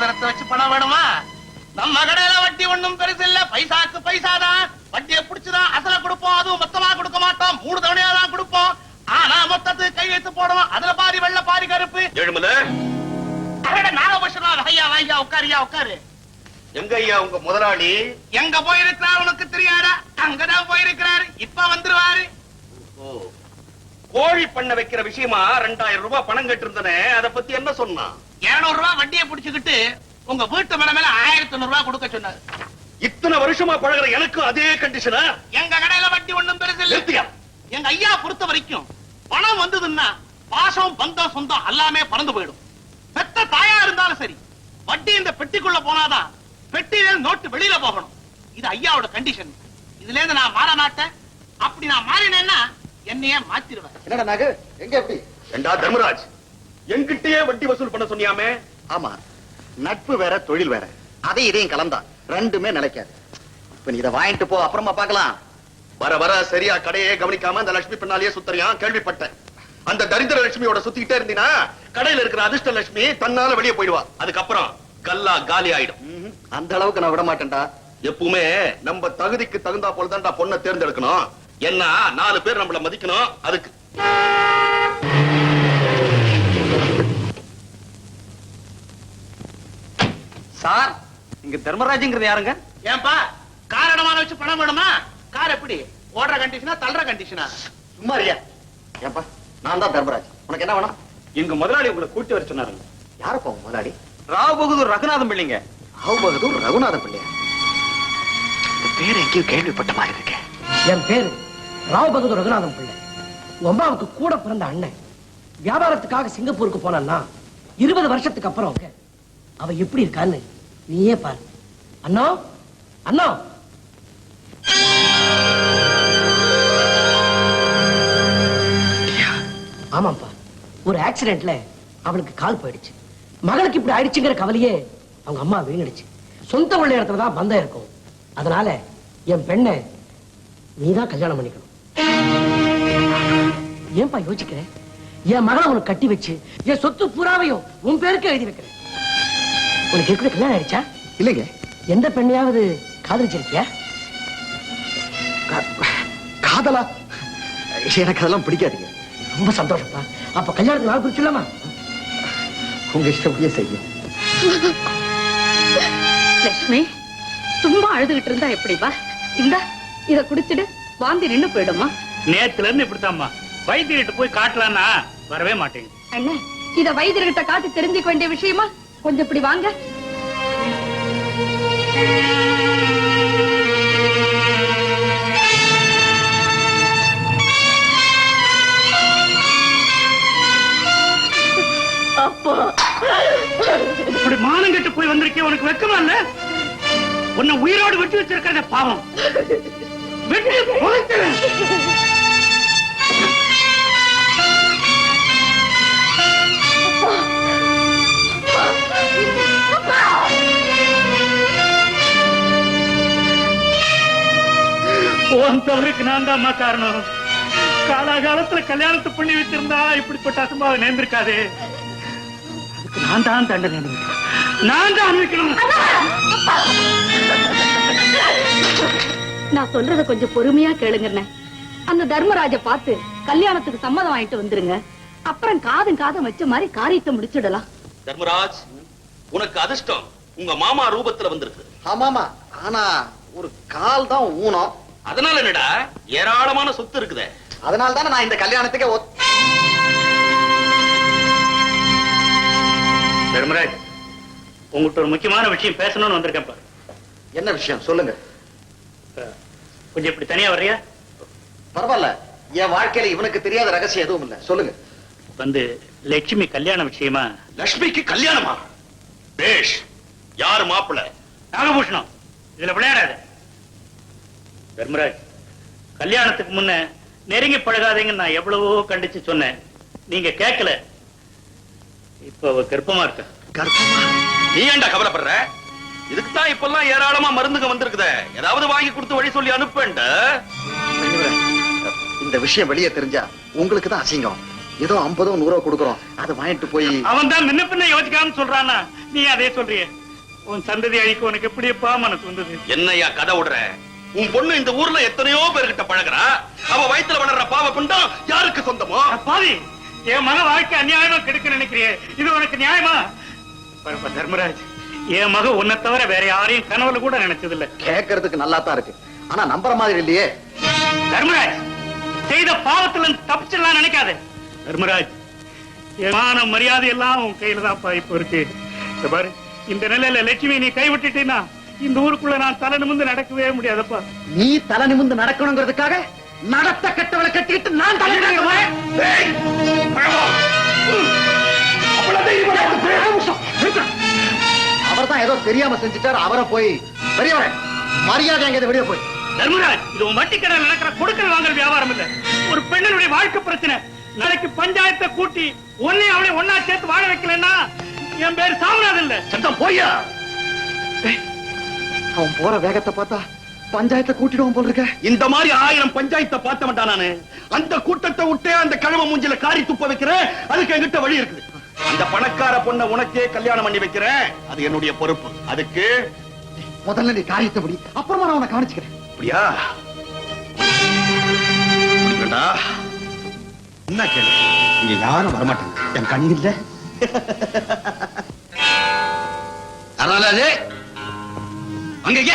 மோதிரத்தை வச்சு பணம் வேணுமா? நம்ம கடையில வட்டி ஒண்ணும் பெருசு இல்ல. பைசாக்கு பைசாதான். வட்டியை புடிச்சுதான் அசல கொடுப்போம். அதுவும் மொத்தமா கொடுக்க மாட்டோம். மூணு தவணையா தான் கொடுப்போம். ஆனா மொத்தத்துக்கு கை வைத்து போடுவோம். அதுல பாதி வெள்ள பாதி கருப்பு. ஐயா உட்காரியா உட்காரு. எங்க ஐயா உங்க முதலாளி? எங்க போயிருக்கிறார் உனக்கு தெரியாதா? அங்கதான் போயிருக்கிறாரு. இப்ப வந்துருவாரு. ஓ, கோழி பண்ண வைக்கிற விஷயமா ரெண்டாயிரம் ரூபாய் பணம் கட்டிருந்தனே. அத பத்தி என்ன சொன்னான்? இருநூறு ரூபாய் வட்டியை புடிச்சுக்கிட்டு உங்க வீட்டு மேல மேல ஆயிரத்தி ஐநூறு ரூபாய் கொடுக்க சொன்னாரு. இத்தனை வருஷமா பழகுற எனக்கும் அதே கண்டிஷனா எங்க கடையில வட்டி ஒண்ணும் பெருசு இல்ல. எங்க ஐயா பொறுத்த வரைக்கும் பணம் வந்ததுன்னா பாசம் பந்தம் சொந்தம் எல்லாமே பறந்து போயிடும். பெத்த தாயா இருந்தாலும் சரி வட்டி இந்த பெட்டிக்குள்ள போனாதான் பெட்டியில நோட்டு வெளியில போகணும். இது ஐயாவோட கண்டிஷன் இதுல இருந்து நான் மாற மாட்டேன். அப்படி நான் மாறினேன்னா என்னையே மாத்திருவேன். என்னடா நாகு எங்க எப்படி? ஏண்டா தர்மராஜ்? என்கிட்டயே வட்டி வசூல் பண்ண சொன்னியாமே? ஆமா. நட்பு வேற தொழில் வேற. அதை இதையும் கலந்தா ரெண்டுமே நிலைக்காது. இப்ப நீ இதை வாங்கிட்டு போ அப்புறமா பார்க்கலாம். வர வர சரியா கடையே கவனிக்காம அந்த லட்சுமி பின்னாலேயே சுத்தறியான் கேள்விப்பட்டேன். அந்த தரித்திர லட்சுமியோட சுத்திக்கிட்டே இருந்தீனா கடையில இருக்கிற அதிர்ஷ்ட லட்சுமி தன்னால வெளியே போயிடுவா. அதுக்கப்புறம் கல்லா காலி ஆயிடும். அந்த அளவுக்கு நான் விட மாட்டேன்டா. எப்பவுமே நம்ம தகுதிக்கு தகுந்தா போலதான்டா பொண்ணை தேர்ந்தெடுக்கணும். என்ன நாலு பேர் நம்மள மதிக்கணும் அதுக்கு. சார் இங்க தர்மராஜுங்கிறது யாருங்க? ஏன்பா கார் அடமான வச்சு பணம் வேணுமா கார் எப்படி? ஓடுற கண்டிஷனா தள்ளுற கண்டிஷனா சும்மா இருக்கியா ஏப்பா நான் தான் தர்மராஜ். உனக்கு என்ன வேணும்? எங்க முதலாளி உங்களை கூட்டி வர சொன்னாருங்க. யாருப்பா உன் முதலாளி? ராவ் பகதூர் ரகுநாதன் பிள்ளைங்க. ராவ் பகதூர் ரகுநாத பிள்ளையா? பேர் எங்கேயோ கேள்விப்பட்ட மாதிரி இருக்கேன் என் பேரு ராவ் பகதூர் ரகுநாதன் பிள்ளை. உங்க அம்மாவுக்கு கூட பிறந்த அண்ணன். வியாபாரத்துக்காக சிங்கப்பூருக்கு போனான்னா இருபது வருஷத்துக்கு அப்புறம் அவ எப்படி இருக்கான்னு நீயே பாரு. அண்ணா அண்ணா. ஆமாப்பா ஒரு ஆக்சிடென்ட்ல அவளுக்கு கால் போயிடுச்சு. மகளுக்கு இப்படி ஆயிடுச்சுங்கிற கவலையே அவங்க அம்மா வீணடிச்சு. சொந்த உள்ள இடத்துல தான் பந்தம் இருக்கும். அதனால என் பெண்ணை நீதான் கல்யாணம் பண்ணிக்கணும். ஏன்பா யோசிக்கிறேன் என் மகளை உனக்கு கட்டி வச்சு என் சொத்து புறாவையும் உன் பேருக்கு எழுதி வைக்கிறேன். உனக்கு எப்படி கல்யாணம் ஆயிடுச்சா? இல்லைங்க. எந்த பெண்ணையாவது காதலிச்சிருக்கியா? காதலா? எனக்கு அதெல்லாம் பிடிக்காதுங்க. ரொம்ப சந்தோஷப்பா. அப்ப கல்யாணத்துக்கு நாள் குறிச்சிடலாமா? உங்க இஷ்டப்படியே செய்யும். லட்சுமி சும்மா அழுதுகிட்டு இருந்தா எப்படிப்பா இந்த இத குடிச்சிடு. வாந்தி நின்னு போயிடுமா நேத்துல இருந்து இப்படித்தாம்மா வைத்தியர்கிட்ட போய் காட்டலான்னா வரவே மாட்டேங்க அண்ணே இத வைத்தியர்கிட்ட காட்டி தெரிஞ்சுக்க வேண்டிய விஷயமா? கொஞ்சம் இப்படி வாங்க. இப்படி மானம் கெட்டு போய் வந்திருக்கே உனக்கு வெக்கமா இல்ல? உன்னை உயிரோடு வெட்டி வச்சிருக்கிறத பாவம். வெட்டி உன் தவறுக்கு நான் தான் காரணம். காலாகாலத்துல கல்யாணத்தை பண்ணி வச்சிருந்தா இப்படிப்பட்ட அசம்பாவம் நேர்ந்திருக்காது. அதுக்கு நான் தான் தண்டனை நான் தான் அனுபவிக்கணும். நான் சொல்றத கொஞ்சம் பொறுமையா கேளுங்கண்ணே. அந்த தர்மராஜ பார்த்து கல்யாணத்துக்கு சம்மதம் வாங்கிட்டு வந்துருங்க. அப்புறம் காதும் காதும் வச்ச மாதிரி காரியத்தை முடிச்சிடலாம். தர்மராஜ் உனக்கு அதிர்ஷ்டம் உங்க மாமா ரூபத்துல வந்திருக்கு. ஆமாமா ஆனா ஒரு கால் தான் ஊனம். அதனால என்னடா? ஏராளமான சொத்து இருக்குதே. அதனால தானே நான் இந்த கல்யாணத்துக்கே ஒத்- தர்மராஜ் உங்கள்கிட்ட ஒரு முக்கியமான விஷயம் பேசணும்னு வந்திருக்கேன் பாரு. என்ன விஷயம்? சொல்லுங்க. கொஞ்சம் இப்படி தனியா வர்றியா? பரவாயில்ல. என் வாழ்க்கையில இவனுக்கு தெரியாத ரகசியம் எதுவும் இல்ல. சொல்லுங்க. வந்து லட்சுமி கல்யாண விஷயமா? லட்சுமிக்கு கல்யாணமா? பேஷ். யாரு மாப்பிள்ள நாகபூஷணம் இதுல விளையாடாத. தர்மராஜ் கல்யாணத்துக்கு முன்ன நெருங்கி பழகாதீங்கன்னு நான் எவ்வளவோ கண்டிச்சு சொன்னேன். நீங்க கேட்கல இப்ப அவ கர்ப்பமா இருக்க? கர்ப்பமா? நீ ஏன்டா கவலைப்படுற? இதுக்கு தான் இப்பெல்லாம் ஏராளமா மருந்துங்க வந்திருக்குதே. ஏதாவது வாங்கி கொடுத்து வழி சொல்லி அனுப்பேன்டா இந்த விஷயம் வெளியே தெரிஞ்சா உங்களுக்கு தான் அசிங்கம். ஏதோ ஐம்பதோ நூறோ கொடுக்குறோம். அதை வாங்கிட்டு போய் அவன் தான் முன்ன பின்ன யோசிக்காம சொல்றானா? நீ அதே சொல்றியே. உன் சந்ததி அழிக்க உனக்கு எப்படியப்பா மனசு வந்தது? என்னையா கதை விடுற? உன் பொண்ணு இந்த ஊர்ல எத்தனையோ பேர்கிட்ட பழகுறா? அவ வயித்துல வளர்ற பாவ பிண்டம் யாருக்கு சொந்தமோ? பாவி என் மக வாழ்க்கை அநியாயமா கெடுக்க நினைக்கிறியே. இது உனக்கு நியாயமா? பாருப்பா தர்மராஜ் என் மக உன்னை தவிர வேற யாரையும் கனவுல கூட நினைச்சது இல்ல கேட்கறதுக்கு நல்லா தான் இருக்கு. ஆனா நம்புற மாதிரி இல்லையே. தர்மராஜ் செய்த பாவத்துல இருந்து தப்பிச்சிடலாம் நினைக்காத. தர்மராஜ் என் மான மரியாதை எல்லாம் உன் கையில தான்ப்பா இப்ப இருக்கு. பாரு இந்த நிலையில லட்சுமி நீ கைவிட்டுட்டீன்னா இந்த ஊருக்குள்ள நான் தலை நிமிர்ந்து நடக்கவே முடியாதப்பா. நீ தலை நிமிந்து நடக்கணுங்கிறதுக்காக நடத்த கட்டவளை கட்டிக்கிட்டு நான் தலை? அவர் தான் ஏதோ தெரியாம செஞ்சுட்டாரு அவரை போய் பெரியவரே மரியாதை எங்க வெளியே போய். தர்மராஜ் இது உன் வட்டி கடையில் நடக்கிற கொடுக்கல் வாங்கல் வியாபாரம் இல்ல. ஒரு பெண்ணினுடைய வாழ்க்கை பிரச்சனை. நாளைக்கு பஞ்சாயத்தை கூட்டி ஒன்னே அவளை ஒன்னா சேர்த்து வாழ வைக்கலன்னா என் பேர் சாமிநாதன் இல்ல. சத்தம் போய்யா. அவன் போற வேகத்தை பார்த்தா பஞ்சாயத்தை கூட்டிடுவோம் போல் இருக்க. இந்த மாதிரி ஆயிரம் பஞ்சாயத்தை பார்த்த மாட்டான் நானு. அந்த கூட்டத்தை விட்டே அந்த கிழமை மூஞ்சில காரி துப்ப வைக்கிறேன். அதுக்கு என்கிட்ட வழி இருக்குது. அந்த பணக்கார பொண்ணை உனக்கே கல்யாணம் பண்ணி வைக்கிறேன். அது என்னுடைய பொறுப்பு. அதுக்கு முதல்ல நீ காரியத்தை முடி. அப்புறமா நான் உன்னை கவனிச்சுக்கிறேன். அப்படியா. என்ன கேளு? இங்க யாரும் வரமாட்டாங்க. என் கண் இல்ல. அதனால அது அங்க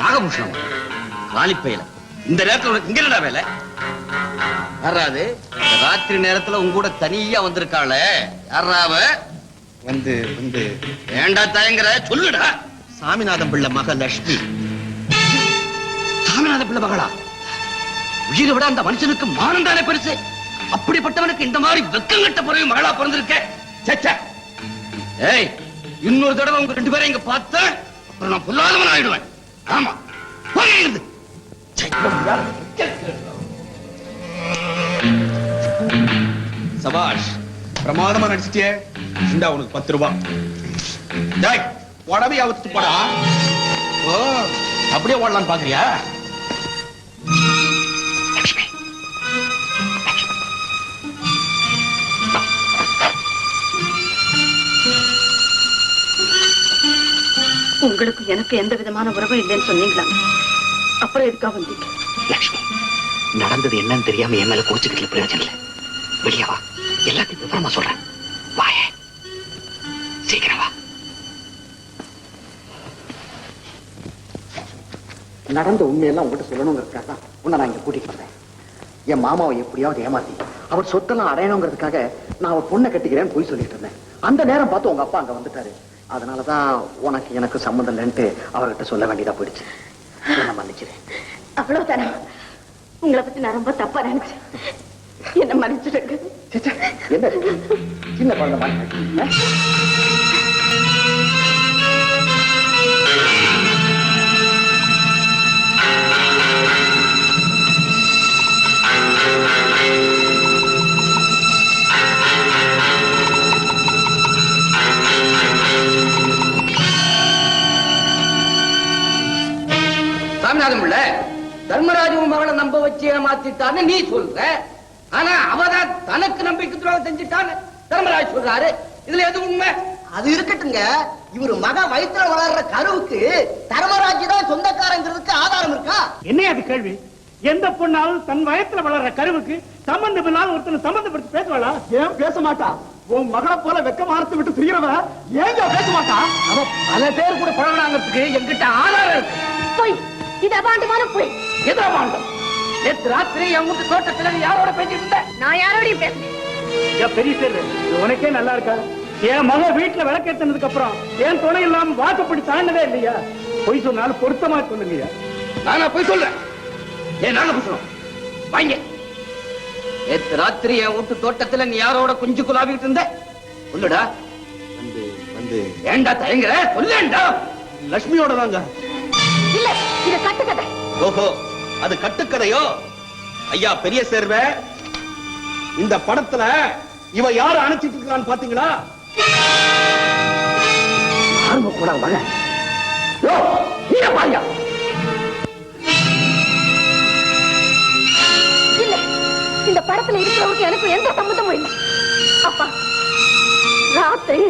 நாகபூஷணம். காலிப்பையில இந்த நேரத்துல உனக்கு இங்க என்னடா வேலை? யாராவது ராத்திரி நேரத்துல உங்க கூட தனியா வந்திருக்காளே. யாராவ வந்து வந்து. ஏண்டா தயங்குற? சொல்லுடா. சாமிநாதன் பிள்ளை மக லட்சுமி சாமிநாத பிள்ளை மகளா? உயிரை விட அந்த மனுஷனுக்கு மானம் தானே பெருசு? அப்படிப்பட்டவனுக்கு இந்த மாதிரி வெக்கம் கட்ட பிறகு மகளா பிறந்திருக்க. ஏய் இன்னொரு தடவை உங்க ரெண்டு பேரும் இங்க பார்த்த அப்புறம் நான் பொல்லாதவன் ஆயிடுவேன். ஆமா. போயிருந்து சபாஷ் பிரமாதமா நடிச்சிட்டே இந்தா உனக்கு பத்து ரூபாய் டேய் உடம்பை அவுத்து போடா. ஓ அப்படியே ஓடலான்னு பாக்குறியா? உங்களுக்கு எனக்கு எந்த விதமான உறவும் இல்லைன்னு சொன்னீங்களா? அப்புறம் எதுக்காக வந்தீங்க? லட்சுமி நடந்தது என்னன்னு தெரியாம என் மேல கோச்சுக்கிட்டு பிரயோஜனம் இல்ல. வெளியே வா. எல்லாத்தையும் விவரமா சொல்றேன். வாய. சீக்கிரம் வா. நடந்த உண்மையெல்லாம் உங்ககிட்ட சொல்லணுங்கிறதுக்காக தான் உன்னை நான் இங்க கூட்டிட்டு வந்தேன். என் மாமாவை எப்படியாவது ஏமாத்தி அவர் சொத்தெல்லாம் அடையணுங்கிறதுக்காக நான் அவர் பொண்ணை கட்டிக்கிறேன்னு போய் சொல்லிட்டு இருந்தேன். அந்த நேரம் பார்த்து உங்க அப்பா அங்க வந்துட்டாரு. அதனாலதான் உனக்கு எனக்கு சம்மந்தம் இல்லைன்ட்டு அவர்கிட்ட சொல்ல வேண்டியதா போயிடுச்சு. நான் மன்னிக்கிறேன் அவ்வளவுதானா? உங்களை பத்தி நான் ரொம்ப தப்பா நினைச்சேன். என்ன ச்சே, என்ன குழந்தை சாமிநாதன் பிள்ளை தர்மராஜ உன் மகளை நம்ப வச்சு ஏமாத்திட்டான்னு நீ சொல்ற. ஆனா அவதான் தனக்கு நம்பிக்கை துரோகம் செஞ்சுட்டான்னு தர்மராஜ் சொல்றாரு. இதுல எது உண்மை? அது இருக்கட்டுங்க இவரு மக வயித்துல வளர்ற கருவுக்கு தர்மராஜ் தான் சொந்தக்காரங்கிறதுக்கு ஆதாரம் இருக்கா? என்ன அது கேள்வி? எந்த பொண்ணாலும் தன் வயத்துல வளர்ற கருவுக்கு சம்பந்தம் இல்லாத ஒருத்தனை சம்பந்தப்படுத்தி பேசுவாளா? ஏன் பேச மாட்டா? உன் மகளை போல வெக்க மாறத்து விட்டு திரியறவ ஏன் பேச மாட்டா? அவ பல பேர் கூட பழகினாங்கிறதுக்கு என்கிட்ட ஆதாரம் இருக்கு. போய் இது அபாண்டமான போய் எதோ நேற்று ராத்திரி என் வீட்டு தோட்டத்துல நீ யாரோட பேசிட்டு இருந்த? நான் யாரோடையும் பேசுறேன் ஏன் பெரிய சேரு. இது உனக்கே நல்லா இருக்கா? என் மக வீட்டுல விளக்கேத்தினதுக்கு அப்புறம் என் துணை இல்லாம வாக்கப்படி தாண்டதே இல்லையா? பொய் சொன்னாலும் பொருத்தமா சொல்லுங்கய்யா. நானா போய் சொல்றேன்? ஏன் நாங்க பேசணும் வாங்க. நேற்று ராத்திரி என் வீட்டு தோட்டத்துல நீ யாரோட குஞ்சு குலாவிட்டு இருந்த? சொல்லுடா. வந்து வந்து. ஏண்டா தயங்குற? சொல்லேண்டா. லட்சுமியோட தாங்க. இல்ல இது கட்டுக்கதை. ஓஹோ அது கட்டுக்கதையோ? ஐயா பெரிய சேர்வ இந்த படத்துல இவ யாரு அணைச்சிட்டு இருக்கான்னு பாத்தீங்களா? ஆர்வ கூட இந்த படத்துல இருக்கிறவருக்கு எனக்கு எந்த சம்மந்தமும் இல்லை. அப்பா ராத்திரி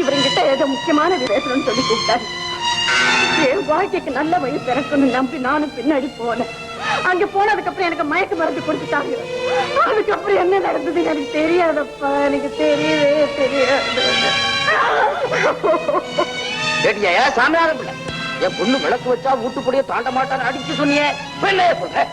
இவருங்கிட்ட ஏதோ முக்கியமான பேசணும்னு சொல்லி கூப்பிட்டாரு. என் வாழ்க்கைக்கு நல்ல வழி பிறக்கணும்னு நம்பி நானும் பின்னாடி போனேன். அங்க போனதுக்கு அப்புறம் எனக்கு மயக்க மருந்து கொடுத்துட்டாங்க. அதுக்கப்புறம் என்ன நடந்தது எனக்கு தெரியாதப்பா. எனக்கு தெரியவே தெரியாது. கேட்டியா சாமியாரம் பிள்ளை. என் பொண்ணு விளக்கு வச்சா வீட்டுப்படியே தாண்ட மாட்டான்னு அடிச்சு சொன்னியே. என்ன சொல்ற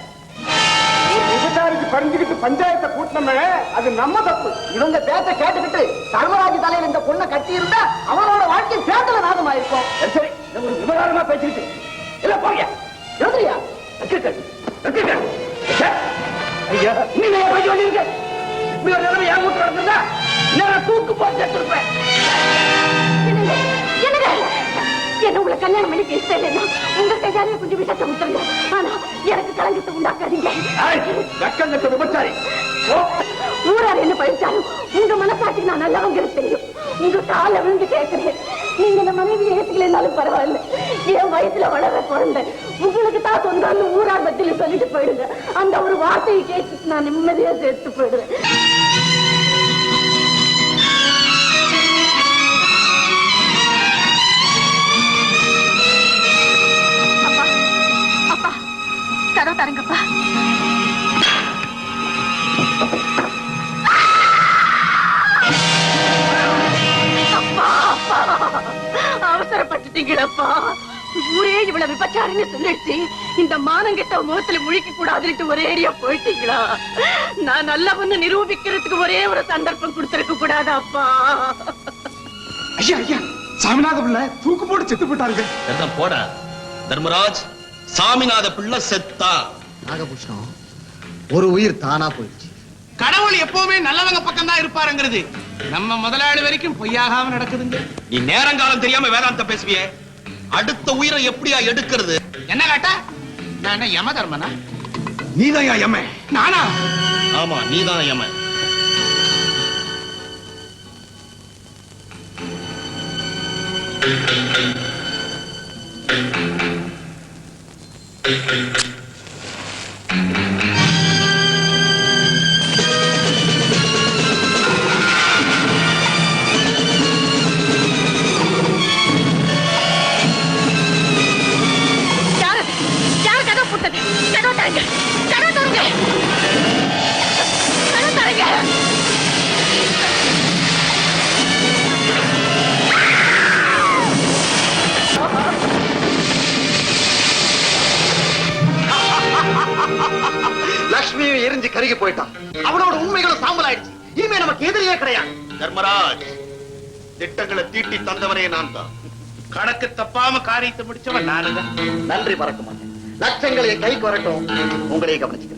விபச்சாரிக்கு பறிஞ்சுக்கிட்டு பஞ்சாயத்தை கூட்டினமே அது நம்ம தப்பு. இவங்க பேச்ச கேட்டுக்கிட்டு தர்மராஜ் தலையில இந்த பொண்ணை கட்டி இருந்தா அவனோட வாழ்க்கை சேத்துல நாகமா இருக்கும் சரி, இந்த ஒரு விவகாரமா பேசிக்கிட்டு? இல்ல போங்க. எழுதுறியா வச்சிருக்க. வச்சிருக்க. ஐயா. இப்படி ஒரு நிலைமை நடந்திருந்தா நான் தூக்கு போட்டு எடுத்திருப்பேன் என்ன உங்களை கல்யாணம் பண்ணி உங்க கையாலே கொஞ்சம் விஷத்தை விட்டுருங்க ஆனா எனக்கு கலங்கத்தை உண்டாக்காதீங்க. கட்ட விபச்சாரி. ஊரார் என்ன பழிச்சாலும் உங்க மனசாட்சிக்கு நான் நல்லவங்களுக்கு தெரியும். உங்க கால விழுந்து கேட்கிறேன். நீங்க இந்த மனைவி ஏத்துக்கலைன்னாலும் பரவாயில்ல. என் வயசுல வளர குழந்தை உங்களுக்கு தான் சொந்தம்னு ஊரார் பத்தியில சொல்லிட்டு போயிடுங்க. அந்த ஒரு வார்த்தையை கேட்டு நான் நிம்மதியா சேர்த்து போயிடுறேன் அப்பா தரங்கப்பா அவசரப்பட்டுட்டீங்களப்பா ஊரே இவ்வளவு விபச்சாரின்னு சொல்லிடுச்சு. இந்த மானங்கிட்ட முகத்துல முழிக்க கூடாதுன்னு ஒரே ஏரியா போயிட்டீங்களா? நான் நல்லவன்னு நிரூபிக்கிறதுக்கு ஒரே ஒரு சந்தர்ப்பம் கொடுத்திருக்க கூடாது அப்பா? ஐயா ஐயா சாமிநாத பிள்ளை தூக்கு போட்டு செத்து போட்டாருங்க எல்லாம் போட. தர்மராஜ் சாமிநாத பிள்ளை செத்தா. நாகபூஷணம் ஒரு உயிர் தானா போயிடுச்சு. கடவுள் எப்பவுமே நல்லவங்க பக்கம் தான் இருப்பாருங்கிறது. நம்ம முதலாளி வரைக்கும் பொய்யாகாம நடக்குதுங்க. நீ நேரங்காலம் தெரியாம வேதாந்த பேசுவியே? அடுத்த உயிரை எப்படியா எடுக்கிறது? என்ன கேட்டா? நான் என்ன யம தர்மனா நீதான் எம்மே நானா? ஆமா நீதான் யமன் யாரு கருகி போயிட்டான். அவனோட உண்மைகளும் சாம்பல் ஆயிடுச்சு இனிமே நமக்கு எதிரியே கிடையாது. தர்மராஜ் திட்டங்களை தீட்டி தந்தவனே நான் தான். கணக்கு தப்பாம காரியத்தை முடிச்சவன் நானுதான் நன்றி மறக்க மாட்டேன் லட்சங்களை கைக்கு வரட்டும். உங்களையே கவனிச்சுக்கிறேன்.